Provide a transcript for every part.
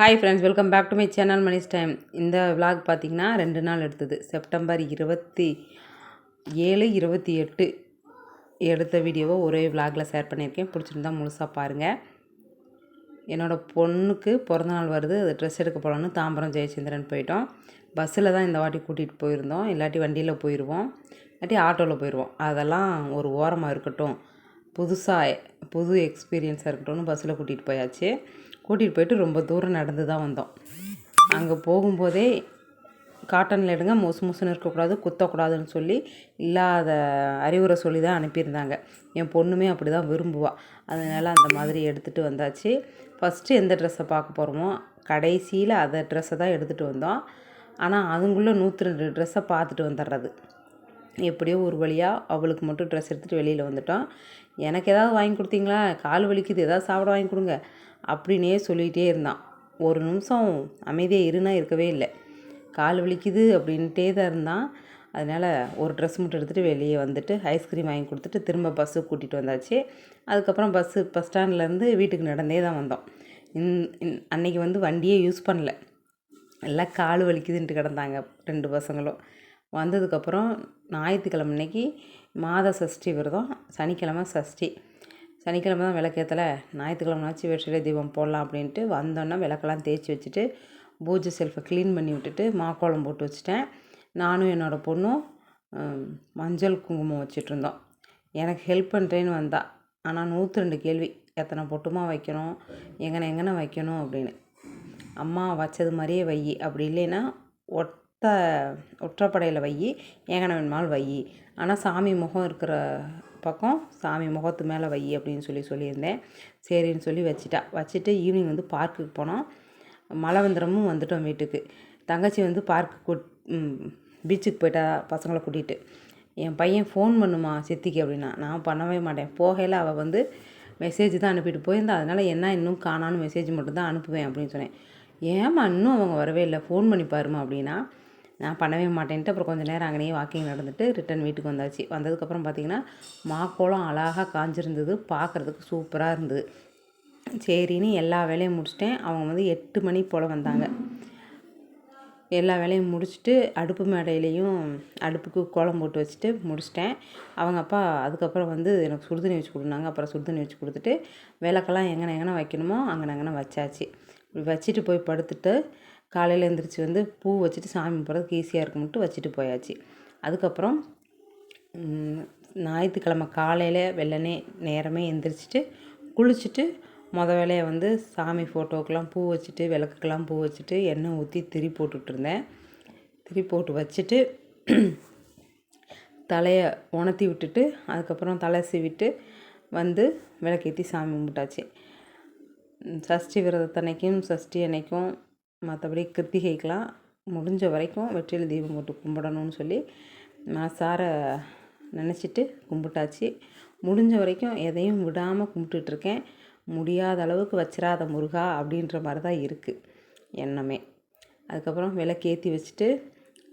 Hi friends welcome back to my channel Mani's time இந்த vlog பார்த்திங்கன்னா ரெண்டு நாள் எடுத்தது. செப்டம்பர் இருபத்தி ஏழு இருபத்தி எட்டு எடுத்த வீடியோவை ஒரே விலாகில் ஷேர் பண்ணியிருக்கேன். பிடிச்சிருந்தா முழுசாக பாருங்கள் என்னோடய பொண்ணுக்கு பிறந்த நாள் வருது. அது ட்ரெஸ் எடுக்க போகலான்னு தாம்பரம் ஜெயச்சந்திரன் போயிட்டோம். பஸ்ஸில் தான் இந்த வாட்டி கூட்டிகிட்டு போயிருந்தோம். இல்லாட்டி வண்டியில் போயிடுவோம் இல்லாட்டி ஆட்டோவில் போயிடுவோம் அதெல்லாம் ஒரு ஓரமாக இருக்கட்டும். புதுசாக புது எக்ஸ்பீரியன்ஸாக இருக்கட்டும்னு பஸ்ஸில் கூட்டிகிட்டு போயாச்சு. கூட்டிகிட்டு போயிட்டு ரொம்ப தூரம் நடந்து தான் வந்தோம். அங்கே போகும்போதே காட்டனில் எடுங்க மொசு மொசுன்னு இருக்கக்கூடாது குத்தக்கூடாதுன்னு சொல்லி இல்லாத அறிவுரை சொல்லி தான் அனுப்பியிருந்தாங்க. என் பொண்ணுமே அப்படி தான் விரும்புவாள் அதனால் அந்த மாதிரி எடுத்துகிட்டு வந்தாச்சு. ஃபஸ்ட்டு எந்த ட்ரெஸ்ஸை பார்க்க போகிறோமோ கடைசியில் அதை ட்ரெஸ்ஸை தான் எடுத்துகிட்டு வந்தோம். ஆனால் அதுங்குள்ளே நூற்றி ரெண்டு ட்ரெஸ்ஸை பார்த்துட்டு வந்துடுறது எப்படியோ ஒரு வழியாக அவளுக்கு மட்டும் ட்ரெஸ் எடுத்துகிட்டு வெளியில் வந்துட்டோம். எனக்கு ஏதாவது வாங்கி கொடுத்தீங்களா? கால் வலிக்குது ஏதாவது சாப்பிட வாங்கி கொடுங்க. அப்படின்னே சொல்லிகிட்டே இருந்தான். ஒரு நிமிஷம் அமைதியாக இருனா இருக்கவே இல்லை. கால் வலிக்குது அப்படின்ட்டே தான் இருந்தான். அதனால் ஒரு ட்ரெஸ் மட்டும் எடுத்துகிட்டு வெளியே வந்துட்டு ஐஸ்கிரீம் வாங்கி கொடுத்துட்டு திரும்ப பஸ்ஸுக்கு கூட்டிகிட்டு வந்தாச்சு. அதுக்கப்புறம் பஸ்ஸு பஸ் ஸ்டாண்ட்லேருந்து வீட்டுக்கு நடந்தே தான் வந்தோம். இன் அன்னைக்கு வந்து வண்டியே யூஸ் பண்ணல. எல்லாம் கால் வலிக்குதுன்ட்டு கிடந்தாங்க ரெண்டு பசங்களும். வந்ததுக்கப்புறம் ஞாயிற்றுக்கிழமை அன்னைக்கு மாத சஷ்டி விரதம் சனிக்கிழமை சஷ்டி. சனிக்கிழமை தான் விளக்கேற்றலை ஞாயிற்றுக்கிழமைனாச்சும் வெற்றிலை தீபம் போடலாம் அப்படின்ட்டு வந்தோன்னே விளக்கெல்லாம் தேய்ச்சி வச்சுட்டு பூஜை செல்ஃபை க்ளீன் பண்ணி விட்டுட்டு மாக்கோளம் போட்டு வச்சுட்டேன். நானும் என்னோடய பொண்ணும் மஞ்சள் குங்குமம் வச்சிட்ருந்தோம் எனக்கு ஹெல்ப் பண்ணுறேன்னு வந்தா. ஆனால் நூற்றி ரெண்டு கேள்வி. எத்தனை பொட்டுமா வைக்கணும்? எங்கன எங்கன வைக்கணும் அப்படின்னு. அம்மா வச்சது மாதிரியே வை அப்படி இல்லைன்னா ஒட் மொத்த ஒற்றைப்படையில் வை எங்கன வேணுமாலும் வை ஆனால் சாமி முகம் இருக்கிற பக்கம் சாமி முகத்து மேலே வை அப்படின்னு சொல்லி சொல்லியிருந்தேன். சரின்னு சொல்லி வச்சுட்டா. வச்சுட்டு ஈவினிங் வந்து பார்க்குக்கு போனோம். மழை வந்துடமும் வந்துட்டோம் வீட்டுக்கு. தங்கச்சி வந்து பார்க்கு கூட் பீச்சுக்கு போயிட்டா பசங்களை கூட்டிகிட்டு என் பையன் ஃபோன் பண்ணுமா சித்திக்கு அப்படின்னா நான் பண்ணவே மாட்டேன். போகையில் அவள் வந்து மெசேஜ் தான் அனுப்பிட்டு போயிருந்தா அதனால் என்ன இன்னும் காணான்னு மெசேஜ் மட்டும்தான் அனுப்புவேன் அப்படின்னு சொன்னேன். ஏம்மா இன்னும் அவங்க வரவே இல்லை. ஃபோன் பண்ணி பாருமா அப்படின்னா நான் பண்ணவே மாட்டேன்ட்டு அப்புறம் கொஞ்சம் நேரம் அங்கேயே வாக்கிங் நடந்துட்டு ரிட்டன் வீட்டுக்கு வந்தாச்சு. வந்ததுக்கப்புறம் பார்த்திங்கன்னா மாக்கோளம் அழகாக காஞ்சிருந்தது. பார்க்குறதுக்கு சூப்பராக இருந்தது. சரின்னு எல்லா வேலையும் முடிச்சிட்டேன். அவங்க வந்து எட்டு மணி போல் வந்தாங்க. எல்லா வேலையும் முடிச்சுட்டு அடுப்பு மேடையிலையும் அடுப்புக்கு கோலம் போட்டு வச்சுட்டு முடிச்சிட்டேன். அவங்க அப்பா அதுக்கப்புறம் வந்து எனக்கு சுடுதண்ணி வச்சு கொடுனாங்க. அப்புறம் சுடுதண்ணி வச்சு கொடுத்துட்டு விளக்கெல்லாம் எங்கன எங்கன வைக்கணுமோ அங்கே எங்கன வச்சாச்சு. வச்சுட்டு போய் படுத்துட்டு காலையில் எழுந்திரிச்சி வந்து பூ வச்சுட்டு சாமி போகிறதுக்கு ஈஸியாக இருக்கும்ட்டு வச்சுட்டு போயாச்சு. அதுக்கப்புறம் ஞாயிற்றுக்கிழமை காலையில் வெள்ளனே நேரமே எந்திரிச்சிட்டு குளிச்சுட்டு மொதல் வேலையை வந்து சாமி ஃபோட்டோக்கெலாம் பூ வச்சுட்டு விளக்குக்கெல்லாம் பூ வச்சுட்டு எண்ணெய் ஊற்றி திரி போட்டுட்ருந்தேன். திரி போட்டு வச்சுட்டு தலையை உணர்த்தி விட்டுட்டு அதுக்கப்புறம் தலை சீவிட்டு வந்து விளக்கேற்றி சாமி கும்பிட்டாச்சு. சஷ்டி விரதத்தன்னைக்கும் சஷ்டி அன்னைக்கும் மற்றபடி கிருத்திகைக்கெலாம் முடிஞ்ச வரைக்கும் வெற்றிலை தீபம் போட்டு கும்பிடணும்னு சொல்லி மனசார நினச்சிட்டு கும்பிட்டாச்சு. முடிஞ்ச வரைக்கும் எதையும் விடாமல் கும்பிட்டுட்ருக்கேன். முடியாத அளவுக்கு வச்சிராத முருகா அப்படின்ற மாதிரி தான் இருக்குது எண்ணமே. அதுக்கப்புறம் விளக்கேற்றி வச்சுட்டு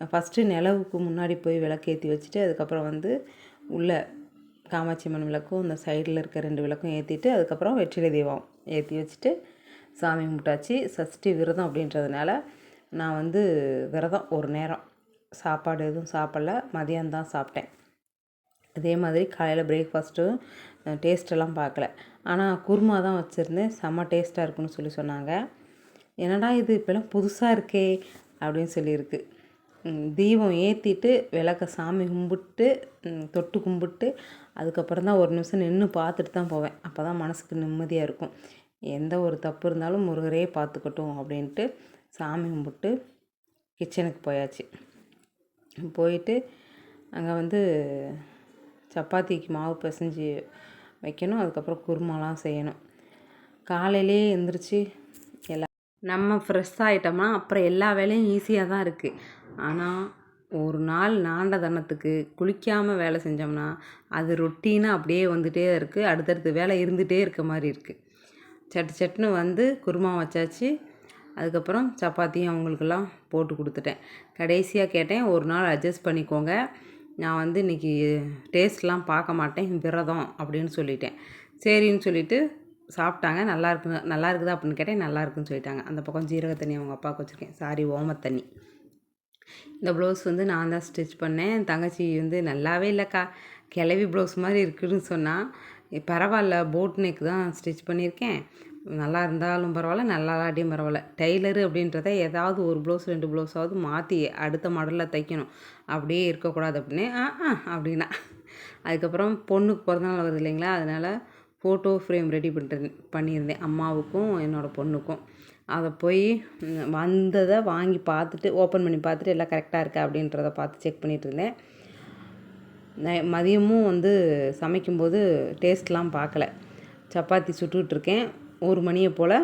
ஃபஸ்ட்டு நிலவுக்கு முன்னாடி போய் விளக்கேற்றி வச்சுட்டு அதுக்கப்புறம் வந்து உள்ளே காமாட்சி அம்மன் விளக்கும் இந்த சைடில் இருக்க ரெண்டு விளக்கும் ஏற்றிட்டு அதுக்கப்புறம் வெற்றிலை தீபம் ஏற்றி வச்சுட்டு சாமி கும்பிட்டாச்சு சஷ்டி விரதம் அப்படின்றதுனால நான் வந்து விரதம் ஒரு நேரம். சாப்பாடு எதுவும் சாப்பிடல மதியானம் சாப்பிட்டேன். அதே மாதிரி காலையில் பிரேக்ஃபாஸ்ட்டும் டேஸ்ட்டெல்லாம் பார்க்கல. ஆனால் குருமா தான் வச்சுருந்தேன். செம்ம டேஸ்ட்டாக இருக்குன்னு சொல்லி சொன்னாங்க. என்னடா இது இப்போலாம் புதுசாக இருக்கே அப்படின்னு சொல்லியிருக்கு. தீபம் ஏற்றிட்டு விளக்க சாமி கும்பிட்டு தொட்டு கும்பிட்டு அதுக்கப்புறம் தான் ஒரு நிமிஷம் நின்று பார்த்துட்டு தான் போவேன். அப்போ தான் மனசுக்கு நிம்மதியாக இருக்கும். எந்த ஒரு தப்பு இருந்தாலும் முருகரே பார்த்துக்கட்டும் அப்படின்ட்டு சாமி கும்பிட்டு கிச்சனுக்கு போயாச்சு. போயிட்டு அங்கே வந்து சப்பாத்திக்கு மாவு பிசைஞ்சு வைக்கணும் அதுக்கப்புறம் குருமாலாம் செய்யணும். காலையிலே எழுந்திரிச்சி எல்லா நம்ம ஃப்ரெஷ் ஆகிட்டோம்னா அப்புறம் எல்லா வேலையும் ஈஸியாக தான் இருக்குது ஆனால் ஒரு நாள் நாண்ட தனத்துக்கு குளிக்காமல் வேலை செஞ்சோம்னா அது ரொட்டீனாக அப்படியே வந்துகிட்டே இருக்குது அடுத்தடுத்து வேலை இருந்துகிட்டே இருக்க மாதிரி இருக்குது சட்டு சட்டுன்னு வந்து குருமா வச்சாச்சு. அதுக்கப்புறம் சப்பாத்தியும் அவங்களுக்கெல்லாம் போட்டு கொடுத்துட்டேன். கடைசியாக கேட்டேன் ஒரு நாள் அட்ஜஸ்ட் பண்ணிக்கோங்க. நான் வந்து இன்றைக்கி டேஸ்ட்லாம் பார்க்க மாட்டேன் விரதம் அப்படின்னு சொல்லிட்டேன். சரின்னு சொல்லிவிட்டு சாப்பிட்டாங்க. நல்லா இருக்கு நல்லா இருக்குதா? அப்படின்னு கேட்டேன். நல்லா இருக்குன்னு சொல்லிட்டாங்க. அந்த பக்கம் ஜீரக தண்ணி அவங்க அப்பாவுக்கு வச்சுருக்கேன். சாரி ஓம தண்ணி. இந்த ப்ளவுஸ் வந்து நான் தான் ஸ்டிச் பண்ணேன். தங்கச்சி வந்து நல்லாவே இல்லைக்கா. கிளவி ப்ளவுஸ் மாதிரி இருக்குதுன்னு சொன்னால் பரவாயில்ல போட் நெக் தான் ஸ்டிச் பண்ணியிருக்கேன். நல்லா இருந்தாலும் பரவாயில்ல நல்லா இல்லாட்டியும் பரவாயில்ல. டெய்லரு அப்படின்றத ஏதாவது ஒரு ப்ளவுஸ் ரெண்டு ப்ளவுஸாவது மாற்றி அடுத்த மாடலில் தைக்கணும். அப்படியே இருக்கக்கூடாது அப்படின்னு ஆ ஆ அப்படின்னா. அதுக்கப்புறம் பொண்ணுக்கு பிறந்தநாள் வருது இல்லைங்களா? அதனால் ஃபோட்டோ ஃப்ரேம் ரெடி பண்ணிட்டு பண்ணியிருந்தேன். அம்மாவுக்கும் என்னோடய பொண்ணுக்கும். அதை போய் வந்ததை வாங்கி பார்த்துட்டு ஓப்பன் பண்ணி பார்த்துட்டு எல்லாம் கரெக்டாக இருக்கா? அப்படின்றத பார்த்து செக் பண்ணிகிட்டு இருந்தேன். மதியமும் வந்து சமைக்கும்போது டேஸ்ட்லாம் பார்க்கல. சப்பாத்தி சுட்டுக்கிட்டுருக்கேன். ஒரு மணியை போல்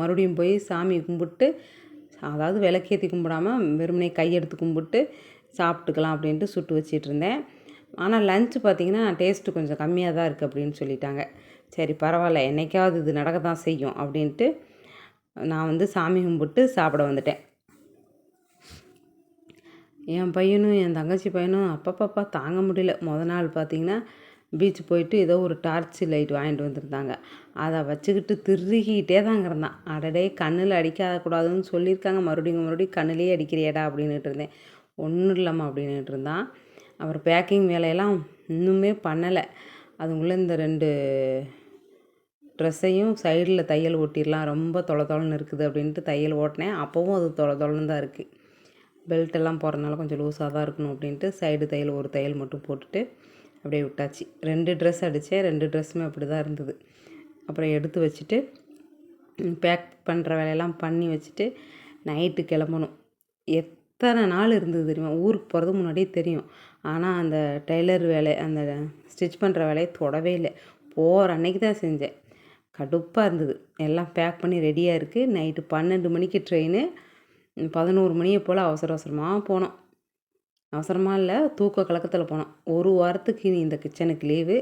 மறுபடியும் போய் சாமி கும்பிட்டு அதாவது விளக்கேற்றி கும்பிடாமல் வெறுமனே கையெடுத்து கும்பிட்டு சாப்பிட்டுக்கலாம் அப்படின்ட்டு சுட்டு வச்சிட்டு இருந்தேன் ஆனால் லஞ்சு பார்த்திங்கன்னா டேஸ்ட்டு கொஞ்சம் கம்மியாக தான் இருக்குது அப்படின்னு சொல்லிட்டாங்க. சரி பரவாயில்ல என்றைக்காவது இது நடக்க தான் செய்யும் அப்படின்ட்டு நான் வந்து சாமி கும்பிட்டு சாப்பிட வந்துட்டேன். என் பையனும் என் தங்கச்சி பையனும் அப்பப்பப்பா தாங்க முடியல. மொதல் நாள் பார்த்திங்கன்னா பீச் போயிட்டு ஏதோ ஒரு டார்ச் லைட் வாங்கிட்டு வந்திருந்தாங்க. அதை வச்சுக்கிட்டு திருகிக்கிட்டே தாங்க இருந்தான். அடடே கண்ணில் அடிக்காதக்கூடாதுன்னு சொல்லியிருக்காங்க. மறுபடியும் மறுபடியும் கண்ணிலே அடிக்கிறியடா அப்படின்னுட்டு இருந்தேன். ஒன்றும் இல்லாமல் அப்படின்னுட்டு இருந்தான். அப்புறம் பேக்கிங் வேலையெல்லாம் இன்னுமே பண்ணலை. அதுக்குள்ளே இந்த ரெண்டு ட்ரெஸ்ஸையும் சைடில் தையல் ஓட்டிடலாம். ரொம்ப தொலை தொலைன்னு இருக்குது அப்படின்ட்டு தையல் ஓட்டினேன். அப்போவும் அது தொலை தொலைன்னு தான் இருக்குது பெல்ட் எல்லாம் போடுறதுனால கொஞ்சம் லூஸாக தான் இருக்கணும் அப்படின்ட்டு சைடு தையல் ஒரு தையல் மட்டும் போட்டுட்டு அப்படியே விட்டாச்சு. ரெண்டு ட்ரெஸ் அடித்தேன் ரெண்டு ட்ரெஸ்ஸுமே அப்படி தான் இருந்தது. அப்புறம் எடுத்து வச்சுட்டு பேக் பண்ணுற வேலையெல்லாம் பண்ணி வச்சுட்டு நைட்டு கிளம்பணும். எத்தனை நாள் இருந்தது தெரியுமா? ஊருக்கு போகிறது முன்னாடியே தெரியும். ஆனால் அந்த டெய்லர் வேலை அந்த ஸ்டிச் பண்ணுற வேலையை தொடவே இல்லை. போகிற அன்னைக்கு தான் செஞ்சேன். கடுப்பாக இருந்தது. எல்லாம் பேக் பண்ணி ரெடியாக இருக்குது நைட்டு பன்னெண்டு மணிக்கு ட்ரெயின் பதினோரு மணியை போல் அவசர அவசரமாக போனோம். அவசரமாக இல்லை தூக்க கலக்கத்தில் போனோம். ஒரு வாரத்துக்கு இந்த கிச்சனுக்கு லீவு.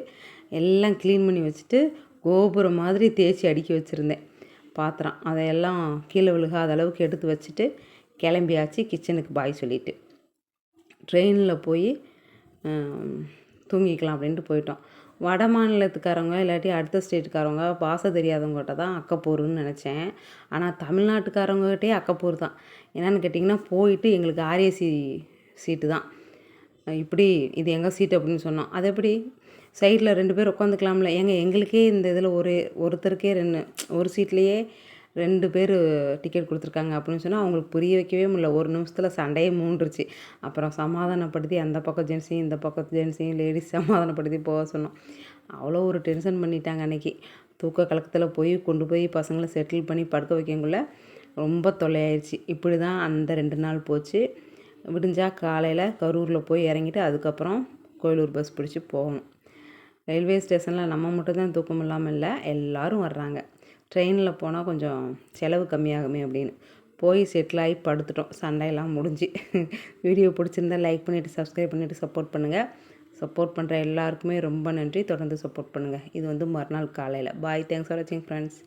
எல்லாம் க்ளீன் பண்ணி வச்சுட்டு கோபுரம் மாதிரி தேய்ச்சி அடுக்கி வச்சுருந்தேன். பாத்திரம் அதையெல்லாம் கீழே விழுகாத அளவுக்கு எடுத்து வச்சுட்டு கிளம்பியாச்சு. கிச்சனுக்கு பாய் சொல்லிவிட்டு ட்ரெயினில் போய் தூங்கிக்கலாம் அப்படின்ட்டு போயிட்டோம். வட மாநிலத்துக்காரவங்க இல்லாட்டி அடுத்த ஸ்டேட்டுக்காரவங்க பாச தெரியாதவங்ககிட்ட தான் அக்கப்போருன்னு நினச்சேன். ஆனால் தமிழ்நாட்டுக்காரவங்ககிட்டே அக்கப்போர் தான். என்னென்னு கேட்டிங்கன்னா போயிட்டு எங்களுக்கு ஆர்ஏசி சீட்டு தான். இப்படி இது எங்கள் சீட்டு அப்படின்னு சொன்னோம். அது எப்படி? சைடில் ரெண்டு பேர் உட்காந்துக்கலாம்ல. ஏங்க எங்களுக்கே இந்த இதில் ஒரு ஒருத்தருக்கே ரெண்டு ஒரு சீட்லேயே ரெண்டு பேர் டிக்கெட் கொடுத்துருக்காங்க அப்படின்னு சொன்னால் அவங்களுக்கு புரிய வைக்கவே முடியல. ஒரு நிமிஷத்தில் சண்டையே மூண்டுருச்சு அப்புறம் சமாதானப்படுத்தி அந்த பக்கம் ஜென்ஸையும் இந்த பக்கம் ஜென்ஸையும் லேடிஸ் சமாதானப்படுத்தி போக சொன்னோம். அவ்வளோ ஒரு டென்ஷன் பண்ணிட்டாங்க அன்றைக்கி தூக்க கலக்கத்தில் போய் கொண்டு போய் பசங்களை செட்டில் பண்ணி படுக்க வைக்கங்குள்ள ரொம்ப தொல்லையாயிடுச்சு இப்படி தான் அந்த ரெண்டு நாள் போச்சு. விடிஞ்சால் காலையில் கரூரில் போய் இறங்கிட்டு அதுக்கப்புறம் கோயிலூர் பஸ் பிடிச்சி போகணும். ரயில்வே ஸ்டேஷனில் நம்ம மட்டும் தான் தூக்கம் இல்லாமல் இல்லை எல்லோரும் வர்றாங்க. ட்ரெயினில் போனால் கொஞ்சம் செலவு கம்மியாகுமே அப்படின்னு. போய் செட்டில் ஆகி படுத்துட்டோம். சண்டையெல்லாம் முடிஞ்சு. வீடியோ பிடிச்சிருந்தா லைக் பண்ணிவிட்டு சப்ஸ்கிரைப் பண்ணிவிட்டு சப்போர்ட் பண்ணுங்கள் சப்போர்ட் பண்ணுற எல்லாருக்குமே ரொம்ப நன்றி. தொடர்ந்து சப்போர்ட் பண்ணுங்கள் இது வந்து மறுநாள் காலையில். பாய் தேங்க்ஸ் ஃபார் வாட்சிங் ஃப்ரெண்ட்ஸ்